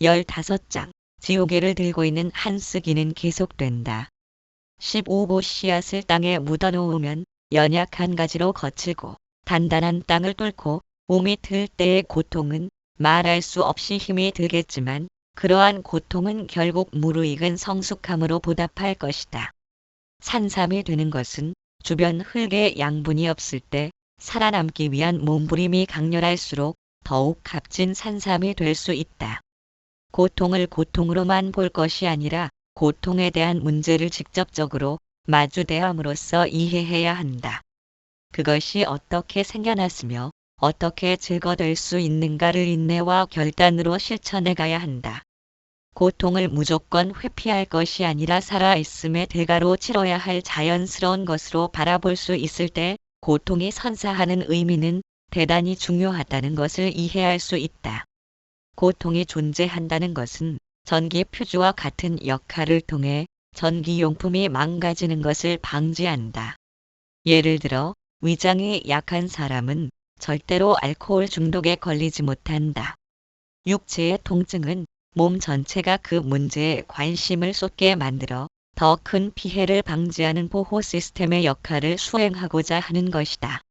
15장, 지우개를 들고 있는 한쓰기는 계속된다. 15보 씨앗을 땅에 묻어놓으면 연약한 가지로 거칠고 단단한 땅을 뚫고 몸이 들 때의 고통은 말할 수 없이 힘이 들겠지만 그러한 고통은 결국 무르익은 성숙함으로 보답할 것이다. 산삼이 되는 것은 주변 흙에 양분이 없을 때 살아남기 위한 몸부림이 강렬할수록 더욱 값진 산삼이 될 수 있다. 고통을 고통으로만 볼 것이 아니라 고통에 대한 문제를 직접적으로 마주대함으로써 이해해야 한다. 그것이 어떻게 생겨났으며 어떻게 제거될 수 있는가를 인내와 결단으로 실천해 가야 한다. 고통을 무조건 회피할 것이 아니라 살아있음의 대가로 치러야 할 자연스러운 것으로 바라볼 수 있을 때 고통이 선사하는 의미는 대단히 중요하다는 것을 이해할 수 있다. 고통이 존재한다는 것은 전기 표주와 같은 역할을 통해 전기용품이 망가지는 것을 방지한다. 예를 들어 위장이 약한 사람은 절대로 알코올 중독에 걸리지 못한다. 육체의 통증은 몸 전체가 그 문제에 관심을 쏟게 만들어 더 큰 피해를 방지하는 보호 시스템의 역할을 수행하고자 하는 것이다.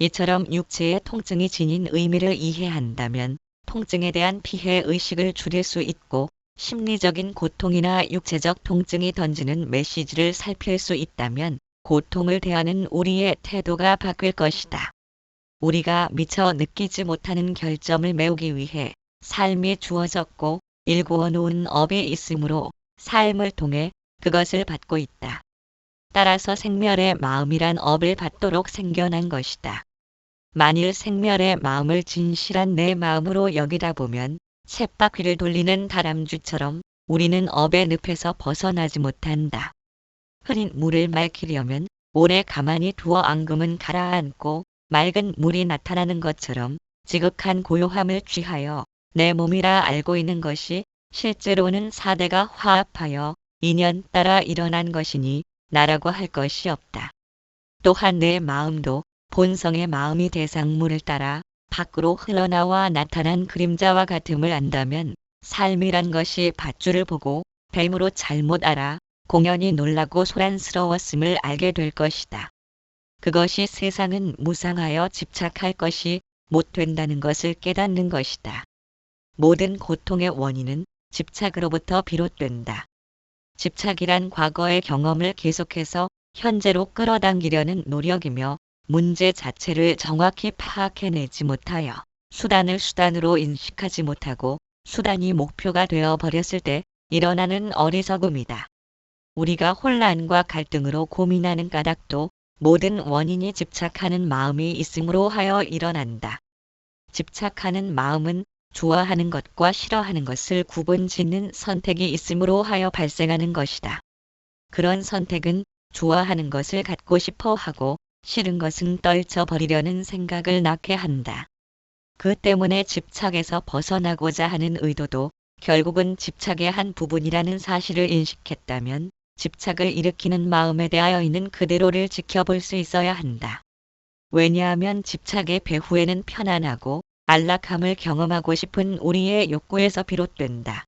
이처럼 육체의 통증이 지닌 의미를 이해한다면 통증에 대한 피해 의식을 줄일 수 있고 심리적인 고통이나 육체적 통증이 던지는 메시지를 살필 수 있다면 고통을 대하는 우리의 태도가 바뀔 것이다. 우리가 미처 느끼지 못하는 결점을 메우기 위해 삶이 주어졌고 일구어 놓은 업이 있으므로 삶을 통해 그것을 받고 있다. 따라서 생멸의 마음이란 업을 받도록 생겨난 것이다. 만일 생멸의 마음을 진실한 내 마음으로 여기다 보면 쳇바퀴를 돌리는 다람쥐처럼 우리는 업의 늪에서 벗어나지 못한다. 흐린 물을 맑히려면 오래 가만히 두어 앙금은 가라앉고 맑은 물이 나타나는 것처럼 지극한 고요함을 취하여 내 몸이라 알고 있는 것이 실제로는 사대가 화합하여 인연 따라 일어난 것이니 나라고 할 것이 없다. 또한 내 마음도 본성의 마음이 대상물을 따라 밖으로 흘러나와 나타난 그림자와 같음을 안다면 삶이란 것이 밧줄을 보고 뱀으로 잘못 알아 공연히 놀라고 소란스러웠음을 알게 될 것이다. 그것이 세상은 무상하여 집착할 것이 못 된다는 것을 깨닫는 것이다. 모든 고통의 원인은 집착으로부터 비롯된다. 집착이란 과거의 경험을 계속해서 현재로 끌어당기려는 노력이며 문제 자체를 정확히 파악해내지 못하여 수단을 수단으로 인식하지 못하고 수단이 목표가 되어 버렸을 때 일어나는 어리석음이다. 우리가 혼란과 갈등으로 고민하는 까닭도 모든 원인이 집착하는 마음이 있음으로 하여 일어난다. 집착하는 마음은 좋아하는 것과 싫어하는 것을 구분 짓는 선택이 있음으로 하여 발생하는 것이다. 그런 선택은 좋아하는 것을 갖고 싶어 하고 싫은 것은 떨쳐버리려는 생각을 낳게 한다. 그 때문에 집착에서 벗어나고자 하는 의도도 결국은 집착의 한 부분이라는 사실을 인식했다면 집착을 일으키는 마음에 대하여 있는 그대로를 지켜볼 수 있어야 한다. 왜냐하면 집착의 배후에는 편안하고 안락함을 경험하고 싶은 우리의 욕구에서 비롯된다.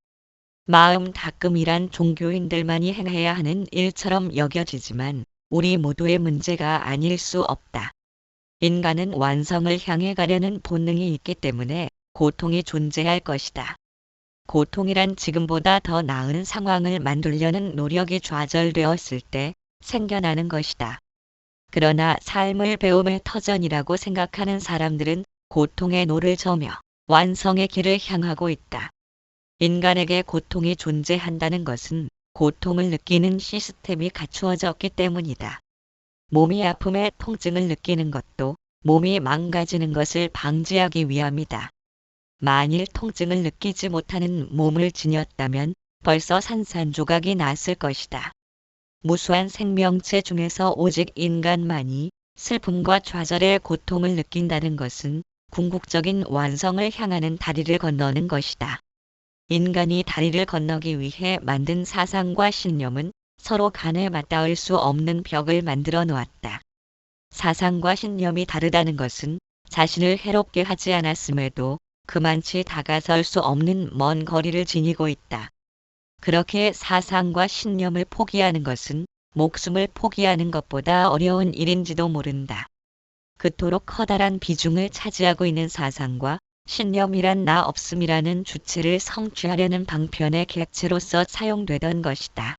마음 닦음이란 종교인들만이 행해야 하는 일처럼 여겨지지만 우리 모두의 문제가 아닐 수 없다. 인간은 완성을 향해 가려는 본능이 있기 때문에 고통이 존재할 것이다. 고통이란 지금보다 더 나은 상황을 만들려는 노력이 좌절되었을 때 생겨나는 것이다. 그러나 삶을 배움의 터전이라고 생각하는 사람들은 고통의 노를 저며 완성의 길을 향하고 있다. 인간에게 고통이 존재한다는 것은 고통을 느끼는 시스템이 갖추어졌기 때문이다. 몸이 아픔에 통증을 느끼는 것도 몸이 망가지는 것을 방지하기 위함이다. 만일 통증을 느끼지 못하는 몸을 지녔다면 벌써 산산조각이 났을 것이다. 무수한 생명체 중에서 오직 인간만이 슬픔과 좌절의 고통을 느낀다는 것은 궁극적인 완성을 향하는 다리를 건너는 것이다. 인간이 다리를 건너기 위해 만든 사상과 신념은 서로 간에 맞닿을 수 없는 벽을 만들어 놓았다. 사상과 신념이 다르다는 것은 자신을 해롭게 하지 않았음에도 그만치 다가설 수 없는 먼 거리를 지니고 있다. 그렇게 사상과 신념을 포기하는 것은 목숨을 포기하는 것보다 어려운 일인지도 모른다. 그토록 커다란 비중을 차지하고 있는 사상과 신념이란 나 없음이라는 주체를 성취하려는 방편의 객체로서 사용되던 것이다.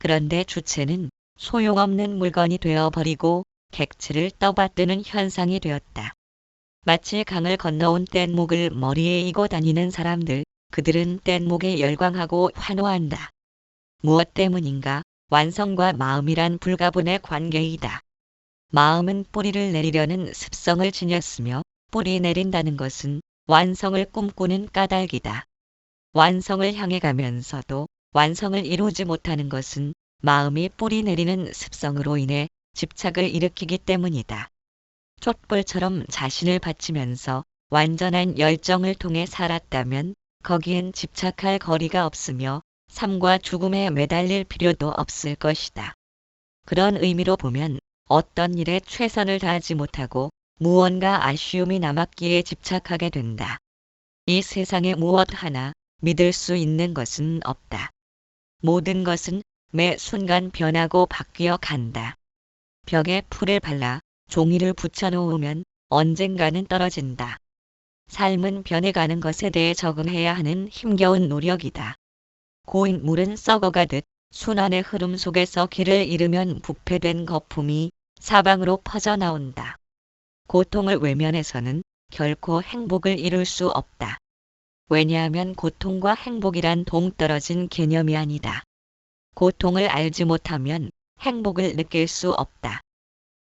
그런데 주체는 소용없는 물건이 되어버리고 객체를 떠받드는 현상이 되었다. 마치 강을 건너온 뗏목을 머리에 이고 다니는 사람들, 그들은 뗏목에 열광하고 환호한다. 무엇 때문인가? 완성과 마음이란 불가분의 관계이다. 마음은 뿌리를 내리려는 습성을 지녔으며 뿌리 내린다는 것은 완성을 꿈꾸는 까닭이다. 완성을 향해 가면서도 완성을 이루지 못하는 것은 마음이 뿌리 내리는 습성으로 인해 집착을 일으키기 때문이다. 촛불처럼 자신을 바치면서 완전한 열정을 통해 살았다면 거기엔 집착할 거리가 없으며 삶과 죽음에 매달릴 필요도 없을 것이다. 그런 의미로 보면 어떤 일에 최선을 다하지 못하고 무언가 아쉬움이 남았기에 집착하게 된다. 이 세상에 무엇 하나 믿을 수 있는 것은 없다. 모든 것은 매 순간 변하고 바뀌어 간다. 벽에 풀을 발라 종이를 붙여놓으면 언젠가는 떨어진다. 삶은 변해가는 것에 대해 적응해야 하는 힘겨운 노력이다. 고인 물은 썩어가듯 순환의 흐름 속에서 길을 잃으면 부패된 거품이 사방으로 퍼져나온다. 고통을 외면해서는 결코 행복을 이룰 수 없다. 왜냐하면 고통과 행복이란 동떨어진 개념이 아니다. 고통을 알지 못하면 행복을 느낄 수 없다.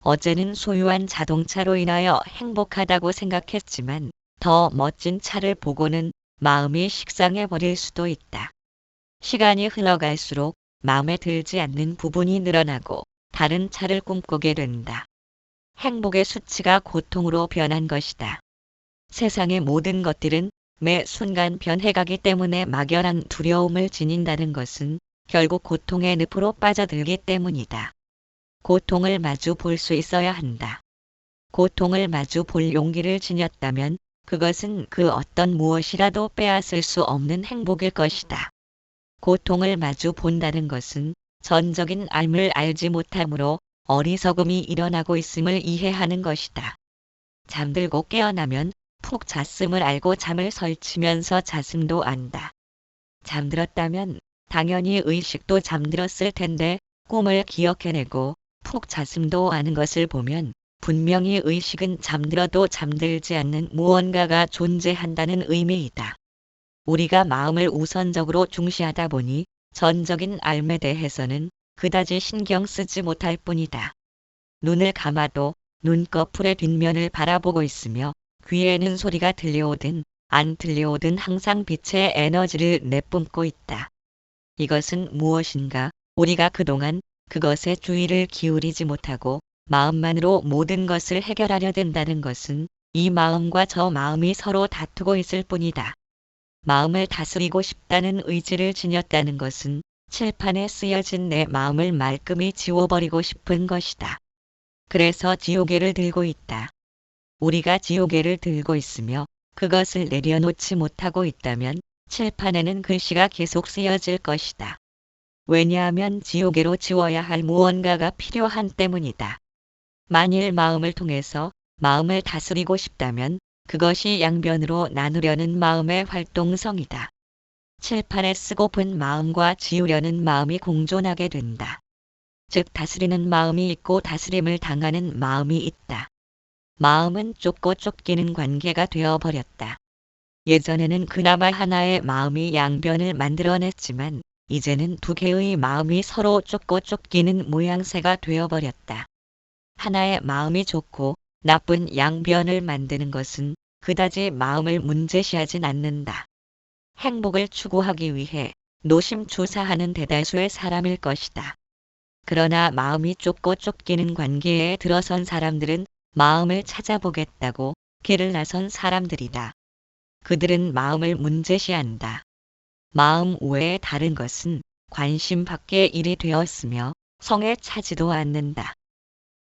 어제는 소유한 자동차로 인하여 행복하다고 생각했지만 더 멋진 차를 보고는 마음이 식상해 버릴 수도 있다. 시간이 흘러갈수록 마음에 들지 않는 부분이 늘어나고 다른 차를 꿈꾸게 된다. 행복의 수치가 고통으로 변한 것이다. 세상의 모든 것들은 매 순간 변해가기 때문에 막연한 두려움을 지닌다는 것은 결국 고통의 늪으로 빠져들기 때문이다. 고통을 마주 볼 수 있어야 한다. 고통을 마주 볼 용기를 지녔다면 그것은 그 어떤 무엇이라도 빼앗을 수 없는 행복일 것이다. 고통을 마주 본다는 것은 전적인 알을 알지 못하므로 어리석음이 일어나고 있음을 이해하는 것이다. 잠들고 깨어나면 푹 잤음을 알고 잠을 설치면서 잤음도 안다. 잠들었다면 당연히 의식도 잠들었을 텐데 꿈을 기억해내고 푹 잤음도 아는 것을 보면 분명히 의식은 잠들어도 잠들지 않는 무언가가 존재한다는 의미이다. 우리가 마음을 우선적으로 중시하다 보니 전적인 알에 대해서는 그다지 신경 쓰지 못할 뿐이다. 눈을 감아도 눈꺼풀의 뒷면을 바라보고 있으며 귀에는 소리가 들려오든 안 들려오든 항상 빛의 에너지를 내뿜고 있다. 이것은 무엇인가? 우리가 그동안 그것에 주의를 기울이지 못하고 마음만으로 모든 것을 해결하려 든다는 것은 이 마음과 저 마음이 서로 다투고 있을 뿐이다. 마음을 다스리고 싶다는 의지를 지녔다는 것은 칠판에 쓰여진 내 마음을 말끔히 지워버리고 싶은 것이다. 그래서 지우개를 들고 있다. 우리가 지우개를 들고 있으며 그것을 내려놓지 못하고 있다면 칠판에는 글씨가 계속 쓰여질 것이다. 왜냐하면 지우개로 지워야 할 무언가가 필요한 때문이다. 만일 마음을 통해서 마음을 다스리고 싶다면 그것이 양변으로 나누려는 마음의 활동성이다. 칠판에 쓰고픈 마음과 지우려는 마음이 공존하게 된다. 즉 다스리는 마음이 있고 다스림을 당하는 마음이 있다. 마음은 쫓고 쫓기는 관계가 되어버렸다. 예전에는 그나마 하나의 마음이 양변을 만들어냈지만 이제는 두 개의 마음이 서로 쫓고 쫓기는 모양새가 되어버렸다. 하나의 마음이 좋고 나쁜 양변을 만드는 것은 그다지 마음을 문제시하진 않는다. 행복을 추구하기 위해 노심초사하는 대다수의 사람일 것이다. 그러나 마음이 쫓고 쫓기는 관계에 들어선 사람들은 마음을 찾아보겠다고 길을 나선 사람들이다. 그들은 마음을 문제시한다. 마음 외에 다른 것은 관심 밖의 일이 되었으며 성에 차지도 않는다.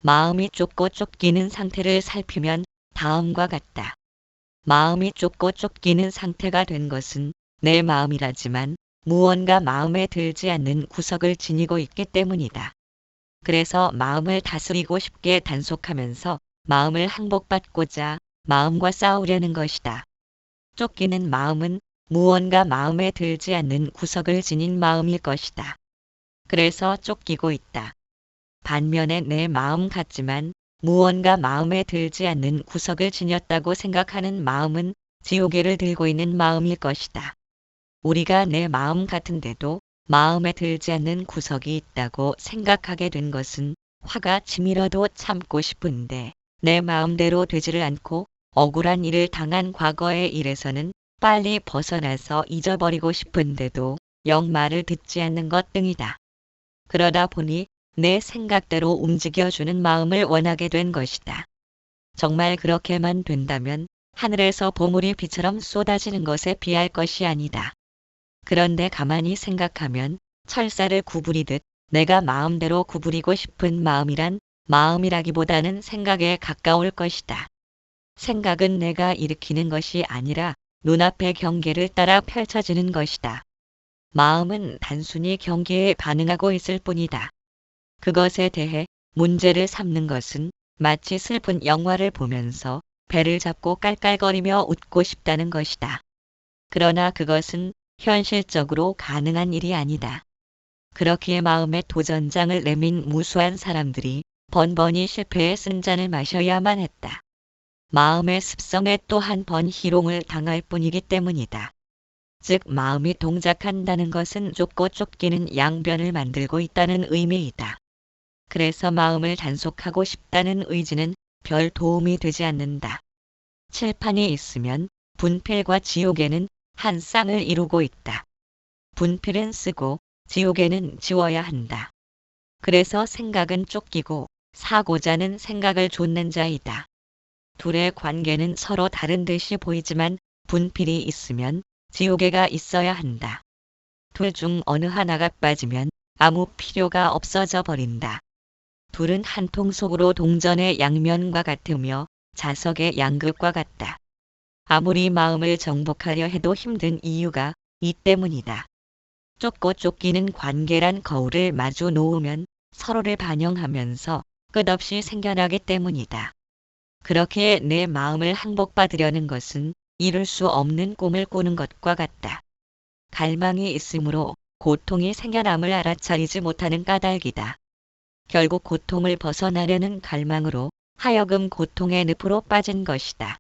마음이 쫓고 쫓기는 상태를 살피면 다음과 같다. 마음이 쫓고 쫓기는 상태가 된 것은 내 마음이라지만 무언가 마음에 들지 않는 구석을 지니고 있기 때문이다. 그래서 마음을 다스리고 싶게 단속하면서 마음을 항복받고자 마음과 싸우려는 것이다. 쫓기는 마음은 무언가 마음에 들지 않는 구석을 지닌 마음일 것이다. 그래서 쫓기고 있다. 반면에 내 마음 같지만 무언가 마음에 들지 않는 구석을 지녔다고 생각하는 마음은 지우개를 들고 있는 마음일 것이다. 우리가 내 마음 같은데도 마음에 들지 않는 구석이 있다고 생각하게 된 것은 화가 치밀어도 참고 싶은데 내 마음대로 되지를 않고 억울한 일을 당한 과거의 일에서는 빨리 벗어나서 잊어버리고 싶은데도 영 말을 듣지 않는 것 등이다. 그러다 보니 내 생각대로 움직여주는 마음을 원하게 된 것이다. 정말 그렇게만 된다면 하늘에서 보물이 비처럼 쏟아지는 것에 비할 것이 아니다. 그런데 가만히 생각하면 철사를 구부리듯 내가 마음대로 구부리고 싶은 마음이란 마음이라기보다는 생각에 가까울 것이다. 생각은 내가 일으키는 것이 아니라 눈앞의 경계를 따라 펼쳐지는 것이다. 마음은 단순히 경계에 반응하고 있을 뿐이다. 그것에 대해 문제를 삼는 것은 마치 슬픈 영화를 보면서 배를 잡고 깔깔거리며 웃고 싶다는 것이다. 그러나 그것은 현실적으로 가능한 일이 아니다. 그렇기에 마음의 도전장을 내민 무수한 사람들이 번번이 실패에 쓴 잔을 마셔야만 했다. 마음의 습성에 또 한 번 희롱을 당할 뿐이기 때문이다. 즉 마음이 동작한다는 것은 쫓고 쫓기는 양변을 만들고 있다는 의미이다. 그래서 마음을 단속하고 싶다는 의지는 별 도움이 되지 않는다. 칠판이 있으면 분필과 지우개는 한 쌍을 이루고 있다. 분필은 쓰고 지우개는 지워야 한다. 그래서 생각은 쫓기고 사고자는 생각을 좇는 자이다. 둘의 관계는 서로 다른 듯이 보이지만 분필이 있으면 지우개가 있어야 한다. 둘 중 어느 하나가 빠지면 아무 필요가 없어져 버린다. 둘은 한 통 속으로 동전의 양면과 같으며 자석의 양극과 같다. 아무리 마음을 정복하려 해도 힘든 이유가 이 때문이다. 쫓고 쫓기는 관계란 거울을 마주 놓으면 서로를 반영하면서 끝없이 생겨나기 때문이다. 그렇게 내 마음을 항복받으려는 것은 이룰 수 없는 꿈을 꾸는 것과 같다. 갈망이 있으므로 고통이 생겨남을 알아차리지 못하는 까닭이다. 결국 고통을 벗어나려는 갈망으로 하여금 고통의 늪으로 빠진 것이다.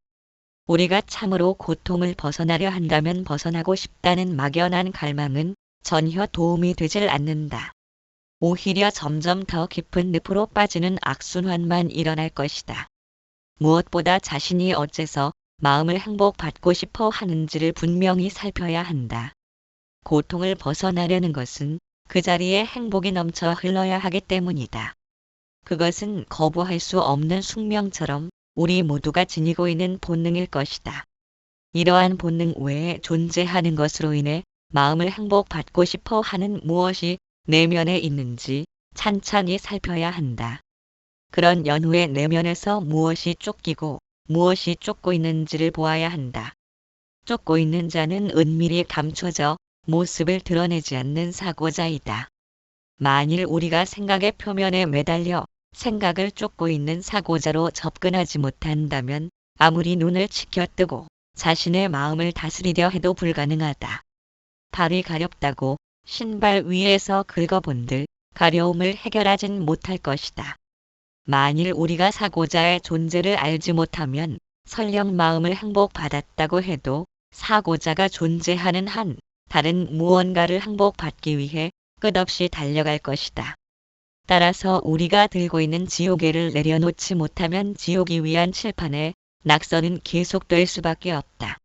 우리가 참으로 고통을 벗어나려 한다면 벗어나고 싶다는 막연한 갈망은 전혀 도움이 되질 않는다. 오히려 점점 더 깊은 늪으로 빠지는 악순환만 일어날 것이다. 무엇보다 자신이 어째서 마음을 행복받고 싶어 하는지를 분명히 살펴야 한다. 고통을 벗어나려는 것은 그 자리에 행복이 넘쳐 흘러야 하기 때문이다. 그것은 거부할 수 없는 숙명처럼 우리 모두가 지니고 있는 본능일 것이다. 이러한 본능 외에 존재하는 것으로 인해 마음을 행복받고 싶어 하는 무엇이 내면에 있는지 찬찬히 살펴야 한다. 그런 연후의 내면에서 무엇이 쫓기고 무엇이 쫓고 있는지를 보아야 한다. 쫓고 있는 자는 은밀히 감춰져 모습을 드러내지 않는 사고자이다. 만일 우리가 생각의 표면에 매달려 생각을 쫓고 있는 사고자로 접근하지 못한다면 아무리 눈을 치켜뜨고 자신의 마음을 다스리려 해도 불가능하다. 발이 가렵다고 신발 위에서 긁어본들 가려움을 해결하진 못할 것이다. 만일 우리가 사고자의 존재를 알지 못하면 설령 마음을 행복받았다고 해도 사고자가 존재하는 한 다른 무언가를 행복받기 위해 끝없이 달려갈 것이다. 따라서 우리가 들고 있는 지우개를 내려놓지 못하면 지우기 위한 칠판에 낙서는 계속될 수밖에 없다.